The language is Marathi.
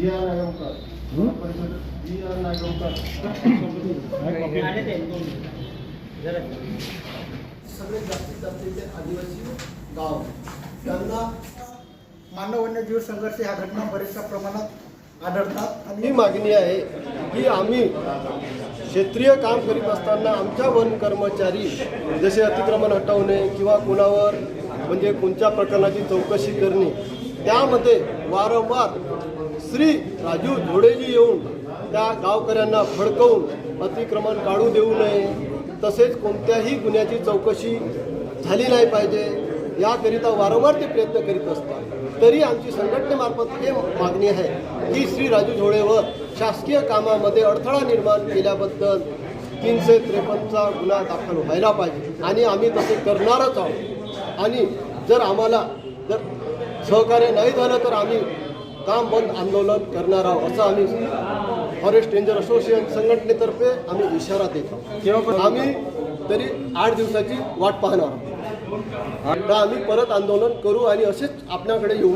जी आर नागवकर परिषद जी आर नागवकर सगळ्यात जास्तीत जास्त इथे आदिवासी गाव त्यांना मानव वन्यजीव संघर्ष ह्या घटना बऱ्याचशा प्रमाणात आढळतात ही आणि मागणी आहे की आम्ही क्षेत्रीय काम करीत असताना आमच्या वन कर्मचारी जसे अतिक्रमण हटवणे किंवा कुणावर म्हणजे कोणत्या प्रकरणाची चौकशी करणे त्यामध्ये वारंवार श्री राजू झोडेजी येऊन त्या गावकऱ्यांना फडकवून अतिक्रमण काढू देऊ नये. तसेच कोणत्याही गुन्ह्याची चौकशी झाली नाही पाहिजे. याकरिता वारंवार ते प्रयत्न करीत असतात. तरी आमची संघटनेमार्फत हे मागणी आहे की श्री राजू झोळेवर शासकीय कामामध्ये अडथळा निर्माण केल्याबद्दल तीनशे त्रेपन्नचा गुन्हा दाखल व्हायला पाहिजे. आणि आम्ही तसे करणारच आहोत. आणि जर आम्हाला जर सहकार्य नाही झालं तर आम्ही काम बंद आंदोलन करणार आहोत असं आम्ही फॉरेस्ट रेंजर असोसिएशन संघटनेतर्फे आम्ही इशारा देत. आहोत आम्ही तरी आठ दिवसाची वाट पाहणार आहोत. आम्ही परत आंदोलन करू आणि असेच आपल्याकडे येऊ.